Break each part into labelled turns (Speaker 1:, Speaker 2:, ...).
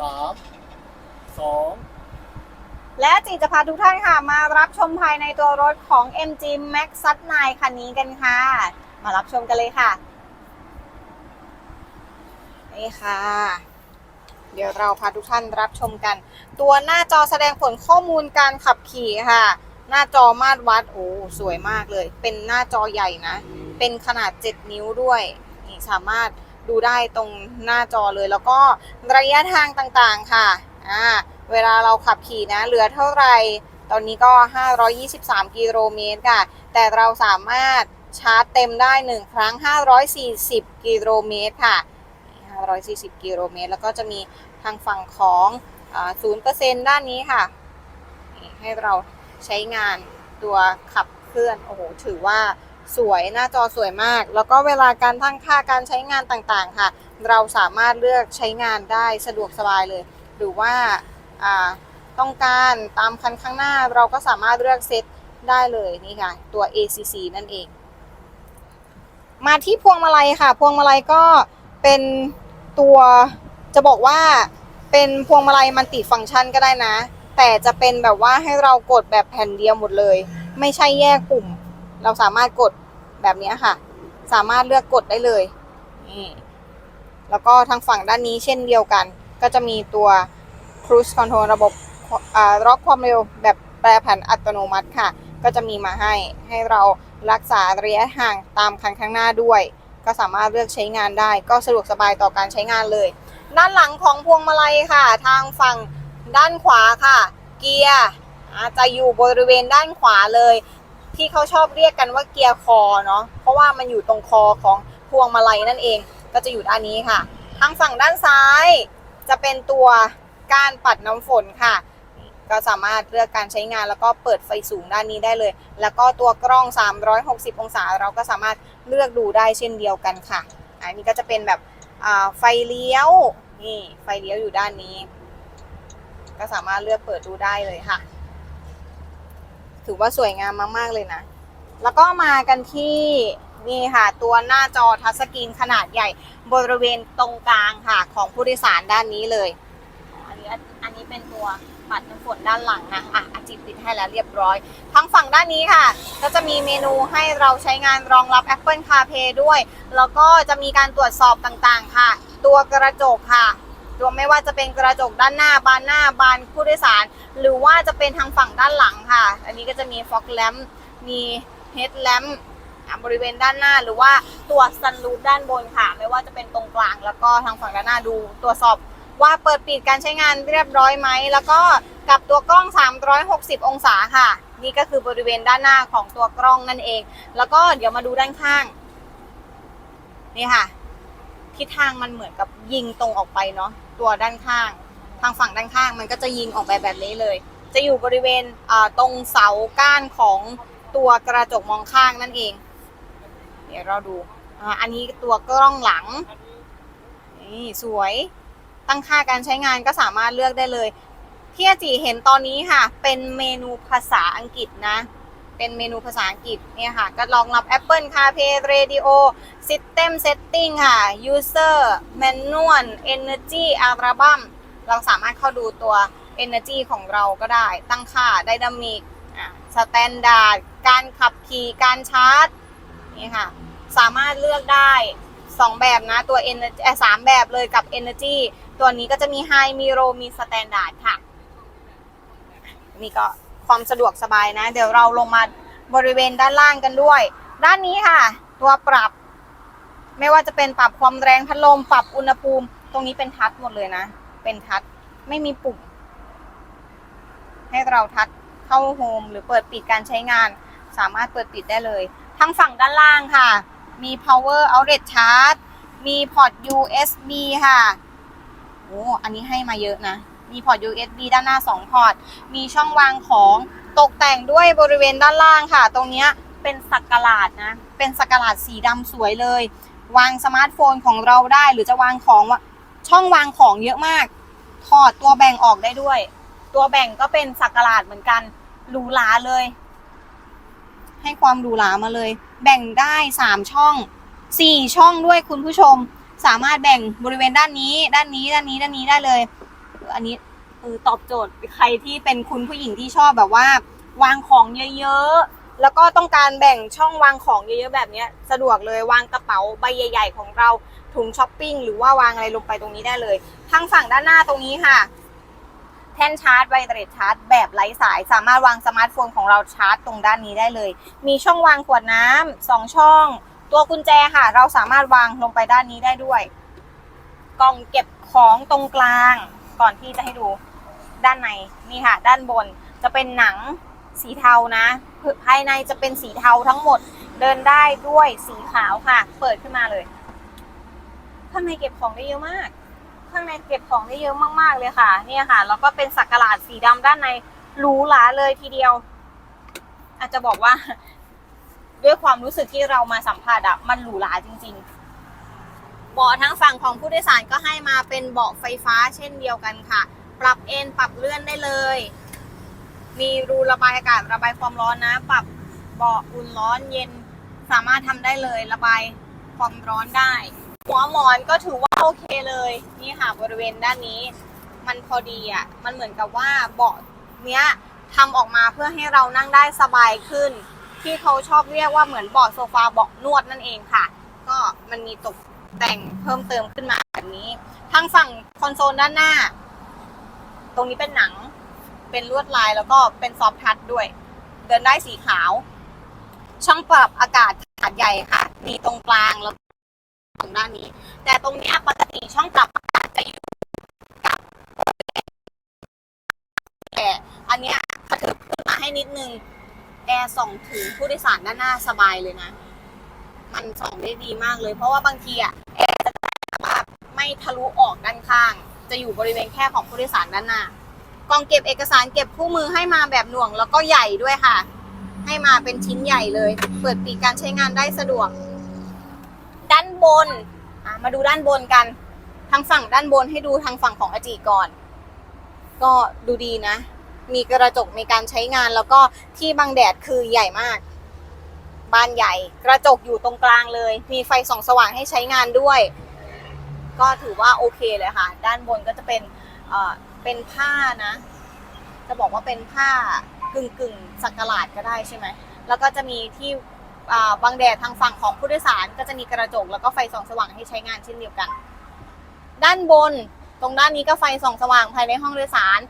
Speaker 1: สามสอง
Speaker 2: และจีจะพาทุกท่านค่ะ มารับชมภายในตัวรถของ MG Max ซัด9คันนี้กันค่ะ มารับชมกันเลยค่ะ นี่ค่ะ เดี๋ยวเราพาทุกท่านรับชมกัน ตัวหน้าจอแสดงผลข้อมูลการขับขี่ค่ะ หน้าจอมาตรวัด โอ้สวยมากเลย เป็นหน้าจอใหญ่นะ เป็นขนาด 7 นิ้วด้วย นี่สามารถ ดูได้ตรงหน้าจอเลย แล้วก็ระยะทางต่างๆค่ะอ่าเวลาเราขับขี่นะ เหลือเท่าไหร่ ตอนนี้ก็ 523 กิโลเมตรค่ะ แต่เราสามารถชาร์จเต็มได้ 1 ครั้ง 540 กิโลเมตรค่ะ 540 กิโลเมตร แล้วก็จะมีทางฝั่งของอา0%ด้านนี้ค่ะ ให้เราใช้งานตัวขับเคลื่อน โอ้โห ถือว่า สวยหน้าจอสวยมาก แล้วก็เวลาการตั้งค่าการใช้งานต่างๆ ค่ะ เราสามารถเลือกใช้งานได้สะดวกสบายเลย หรือว่าต้องการตามคันข้างหน้าเราก็สามารถเลือกเซตได้เลยนี่ค่ะ ตัว ACC นั่นเอง มาที่พวงมาลัยค่ะ พวงมาลัยก็เป็นตัวจะบอกว่าเป็นพวงมาลัยมันติฟังก์ชันก็ได้นะ แต่จะเป็นแบบว่าให้เรากดแบบแผ่นเดียวหมดเลย ไม่ใช่แยกปุ่ม เราสามารถกด แบบนี้ค่ะ สามารถเลือกกดได้เลยนี่แล้วก็ทางฝั่งด้านนี้เช่นเดียวกัน ก็จะมีตัว cruise control ระบบล็อกความเร็วแบบแปรผันอัตโนมัติค่ะ ก็จะมีมาให้ให้เรารักษาระยะห่างตามคันข้างหน้าด้วย ก็สามารถเลือกใช้งานได้ ก็สะดวกสบายต่อการใช้งานเลย ด้านหลังของพวงมาลัยค่ะ ทางฝั่งด้านขวาค่ะ เกียร์จะอยู่บริเวณด้านขวาเลย ที่เขาชอบเรียกกันว่าเกียร์คอเนาะเพราะว่ามันอยู่ตรงคอของพวงมาลัยนั่นเอง ก็จะอยู่ด้านนี้ค่ะ ทางฝั่งด้านซ้าย จะเป็นตัวก้านปัดน้ำฝนค่ะ ก็สามารถเลือกการใช้งานแล้วก็เปิดไฟสูงด้านนี้ได้เลย แล้วก็ตัวกล้อง 360 องศาเราก็สามารถเลือกดูได้เช่นเดียวกันค่ะอันนี้ก็จะเป็นแบบไฟเลี้ยวนี่ไฟเลี้ยวอยู่ด้านนี้ ก็สามารถเลือกเปิดดูได้เลยค่ะ ถือว่าสวยงามมาก ๆ เลยนะ แล้วก็มากันที่นี่ค่ะ ตัวหน้าจอทัชสกรีนขนาดใหญ่บริเวณตรงกลางค่ะ ของผู้โดยสารด้านนี้เลย อันนี้อันนี้เป็นตัวปัดน้ำฝนด้านหลังนะอะอาจิตติดให้แล้วเรียบร้อยทางฝั่งด้านนี้ค่ะ ก็จะมีเมนูให้เราใช้งานรองรับ Apple CarPlay ด้วย แล้วก็จะมีการตรวจสอบต่างๆ ค่ะ ตัวกระจกค่ะ ตัวไม่ว่าจะเป็นกระจกด้านหน้าบานหน้าบานผู้โดยสาร หรือว่าจะเป็นทางฝั่งด้านหลังค่ะ อันนี้ก็จะมี fog lamp มี headlamp อะบริเวณด้านหน้าหรือว่าตัวซันรูฟด้านบนค่ะ ไม่ว่าจะเป็นตรงกลาง แล้วก็ทางฝั่งด้านหน้าดูตรวจสอบว่าเปิดปิดการใช้งานเรียบร้อยไหม แล้วก็กับตัวกล้อง 360 องศาค่ะ นี่ก็คือบริเวณด้านหน้าของตัวกล้องนั่นเอง แล้วก็เดี๋ยวมาดูด้านข้าง นี่ค่ะ ทิศทางมันเหมือนกับยิงตรงออกไปเนาะ ตัวด้านข้าง ทางฝั่งด้านข้าง มันก็จะยิงออกไปแบบนี้เลย จะอยู่บริเวณตรงเสาก้านของตัวกระจกมองข้างนั่นเอง เดี๋ยวเราดูอันนี้ตัวกล้องหลังนี่สวยตั้งค่าการใช้งานก็สามารถเลือกได้เลยที่อาจีเห็นตอนนี้ค่ะ เป็นเมนูภาษาอังกฤษนะ เป็นเมนูภาษาอังกฤษเนี่ยค่ะ ก็รองรับ Apple CarPlay Radio System Setting ค่ะ User Manual Energy Album เราสามารถเข้าดูตัว Energy ของเราก็ได้ ตั้งค่า Dynamic อะ Standard การขับขี่ การชาร์จ นี่ค่ะ สามารถเลือกได้ 2 แบบนะ ตัว Energy สามแบบเลยกับ Energy ตัวนี้ก็จะมี High มี Low มี Standard ค่ะ นี่ก็ ความสะดวกสบายนะ เดี๋ยวเราลงมาบริเวณด้านล่างกันด้วย ด้านนี้ค่ะ ตัวปรับ ไม่ว่าจะเป็นปรับความแรงพัดลมปรับอุณหภูมิ ตรงนี้เป็นทัชหมดเลยนะ เป็นทัชไม่มีปุ่ม ให้เราทัชเข้าโฮมหรือเปิดปิดการใช้งาน สามารถเปิดปิดได้เลยทั้งฝั่งด้านล่างค่ะ มี power outlet charge มีพอร์ต USB ค่ะโอ้อันนี้ให้มาเยอะนะ มีพอร์ต USB ด้านหน้า 2 พอร์ต มีช่องวางของตกแต่งด้วยบริเวณด้านล่างค่ะ ตรงนี้เป็นสักหลาดนะ เป็นสักหลาดสีดำสวยเลย วางสมาร์ทโฟนของเราได้หรือจะวางของวะช่องวางของเยอะมาก ถอดตัวแบ่งออกได้ด้วย ตัวแบ่งก็เป็นสักหลาดเหมือนกันหรูหราเลย ให้ความหรูหรามาเลย แบ่งได้3ช่อง4ช่องด้วยคุณผู้ชม สามารถแบ่งบริเวณด้านนี้ ด้านนี้ ด้านนี้ ด้านนี้ได้เลย อันนี้เออตอบโจทย์ใครที่เป็นคุณผู้หญิงที่ชอบแบบว่า วางของเยอะๆ แล้วก็ต้องการแบ่งช่องวางของเยอะๆแบบเนี้ยสะดวกเลยวางกระเป๋าใบใหญ่ ๆ ของเราถุงช้อปปิ้งหรือว่าวางอะไรลงไปตรงนี้ได้เลยทางฝั่งด้านหน้าตรงนี้ค่ะ แท่นชาร์จไวเตรสชาร์จ แบบไร้สาย สามารถวางสมาร์ทโฟนของเราชาร์จตรงด้านนี้ได้เลย มีช่องวางขวดน้ำสองช่อง ตัวกุญแจค่ะ เราสามารถวางลงไปด้านนี้ได้ด้วย กล่องเก็บของตรงกลาง ก่อนที่จะให้ดูด้านในนี่ค่ะ ด้านบนจะเป็นหนังสีเทานะภายในจะเป็นสีเทาทั้งหมด เดินได้ด้วยสีขาวค่ะ เปิดขึ้นมาเลย ข้างในเก็บของได้เยอะมาก ข้างในเก็บของได้เยอะมากๆเลยค่ะเนี่ยค่ะแล้วก็เป็นสักหลาดสีดำด้านในหรูหราเลยทีเดียว อาจจะบอกว่า ด้วยความรู้สึกที่เรามาสัมผัสอะมันหรูหราจริง ๆ เบาะทั้งฝั่งของผู้โดยสารก็ให้มาเป็นเบาะไฟฟ้าเช่นเดียวกันค่ะ ปรับเอนปรับเลื่อนได้เลย มีรูระบายอากาศระบายความร้อนนะ ปรับเบาะอุ่นร้อนเย็นสามารถทำได้เลยระบายความร้อนได้ หัวหมอนก็ถือว่าโอเคเลยนี่ค่ะบริเวณด้านนี้ มันพอดีอะมันเหมือนกับว่าเบาะเนี้ยทำออกมาเพื่อให้เรานั่งได้สบายขึ้น ที่เขาชอบเรียกว่าเหมือนเบาะโซฟาเบาะนวดนั่นเองค่ะ ก็มันมีตก แต่งเพิ่มเติมขึ้นมาแบบนี้ ทางฝั่งคอนโซลด้านหน้า ตรงนี้เป็นหนัง เป็นลวดลายแล้วก็เป็นซอฟต์ทัชด้วย เดินได้สีขาว ช่องปรับอากาศขนาดใหญ่ค่ะ มีตรงกลางแล้วตรงด้านนี้ แต่ตรงนี้ปกติช่องปรับอากาศจะอยู่กับแต่อันเนี้ยกระเถิบขึ้นมาให้นิดนึงแอร์ส่องถึงผู้โดยสารด้านหน้าสบายเลยนะ มันส่องได้ดีมากเลย เพราะว่าบางทีอะแอร์จะไม่ทะลุออกด้านข้าง จะอยู่บริเวณแค่ของผู้โดยสารด้านหน้ากล่องเก็บเอกสารเก็บคู่มือให้มาแบบหน่วงแล้วก็ใหญ่ด้วยค่ะ ให้มาเป็นชิ้นใหญ่เลย เปิดปีกการใช้งานได้สะดวก ด้านบนมาดูด้านบนกัน ทางฝั่งด้านบนให้ดูทางฝั่งของอจีก่อน ก็ดูดีนะ มีกระจกในการใช้งานแล้วก็ที่บังแดดคือใหญ่มาก บานใหญ่ กระจกอยู่ตรงกลางเลย มีไฟส่องสว่างให้ใช้งานด้วย ก็ถือว่าโอเคเลยค่ะ ด้านบนก็จะเป็นเอ่อเป็นผ้านะ จะบอกว่าเป็นผ้ากึ่งกึ่งสักหลาดก็ได้ใช่ไหม แล้วก็จะมีที่บังแดดทางฝั่งของผู้โดยสาร ก็จะมีกระจกแล้วก็ไฟส่องสว่างให้ใช้งานเช่นเดียวกัน ด้านบนตรงด้านนี้ก็ไฟส่องสว่างภายในห้องโดยสาร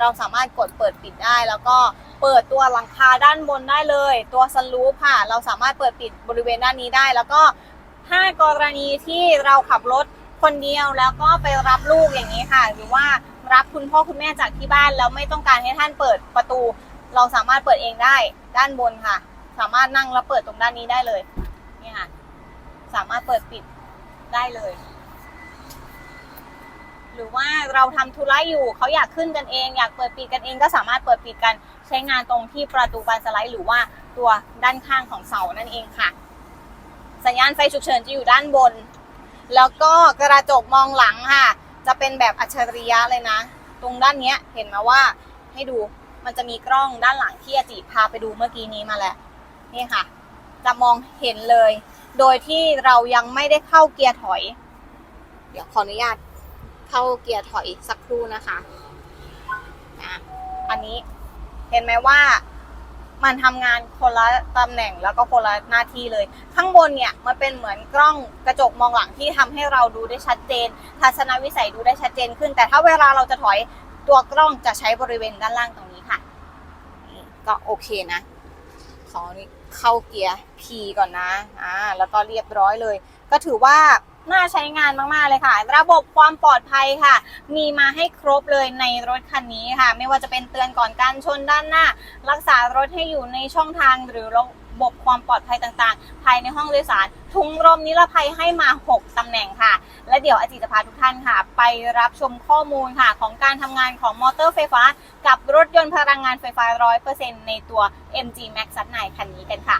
Speaker 2: เราสามารถกดเปิดปิดได้แล้วก็ เปิดตัวหลังคาด้านบนได้เลย ตัวซันรูฟค่ะ เราสามารถเปิดปิดบริเวณด้านนี้ได้ แล้วก็ถ้ากรณีที่เราขับรถคนเดียวแล้วก็ไปรับลูกอย่างนี้ค่ะ หรือว่ารับคุณพ่อคุณแม่จากที่บ้านแล้วไม่ต้องการให้ท่านเปิดประตู เราสามารถเปิดเองได้ด้านบนค่ะ สามารถนั่งแล้วเปิดตรงด้านนี้ได้เลยนี่ค่ะสามารถเปิดปิดได้เลย หรือว่าเราทำธุระอยู่เขาอยากขึ้นกันเอง อยากเปิดปิดกันเองก็สามารถเปิดปิดกันใช้งานตรงที่ประตูบานสไลด์หรือว่าตัวด้านข้างของเสานั่นเองค่ะ สัญญาณไฟฉุกเฉินจะอยู่ด้านบน แล้วก็กระจกมองหลังค่ะ จะเป็นแบบอัจฉริยะเลยนะ ตรงด้านนี้เห็นไหมว่าให้ดูมันจะมีกล้องด้านหลังที่อาจิพาไปดูเมื่อกี้นี้มาแล้วนี่ค่ะ จะมองเห็นเลย โดยที่เรายังไม่ได้เข้าเกียร์ถอย เดี๋ยวขออนุญาต เข้าเกียร์ถอยสักครู่นะคะอะอันนี้เห็นไหมว่ามันทำงานคนละตำแหน่งแล้วก็คนละหน้าที่เลย ข้างบนเนี่ยมันเป็นเหมือนกล้องกระจกมองหลังที่ทำให้เราดูได้ชัดเจน ทัศนวิสัยดูได้ชัดเจนขึ้น แต่ถ้าเวลาเราจะถอยตัวกล้องจะใช้บริเวณด้านล่างตรงนี้ค่ะ ก็โอเคนะ ขอนี่เข้าเกียร์ P ก่อนนะอ่าแล้วก็เรียบร้อยเลย ก็ถือว่า น่าใช้งานมาก ๆ เลยค่ะ ระบบความปลอดภัยค่ะ มีมาให้ครบเลยในรถคันนี้ค่ะ ไม่ว่าจะเป็นเตือนก่อนการชนด้านหน้า รักษารถให้อยู่ในช่องทางหรือระบบความปลอดภัยต่างๆ ภายในห้องโดยสาร ถุงลมนิรภัยให้มา 6 ตำแหน่งค่ะ และเดี๋ยวอาจิจะพาทุกท่านค่ะ ไปรับชมข้อมูลค่ะ ของการทำงานของมอเตอร์ไฟฟ้า กับรถยนต์พลังงานไฟฟ้า 100%ในตัว MG Max 9คันนี้กันค่ะ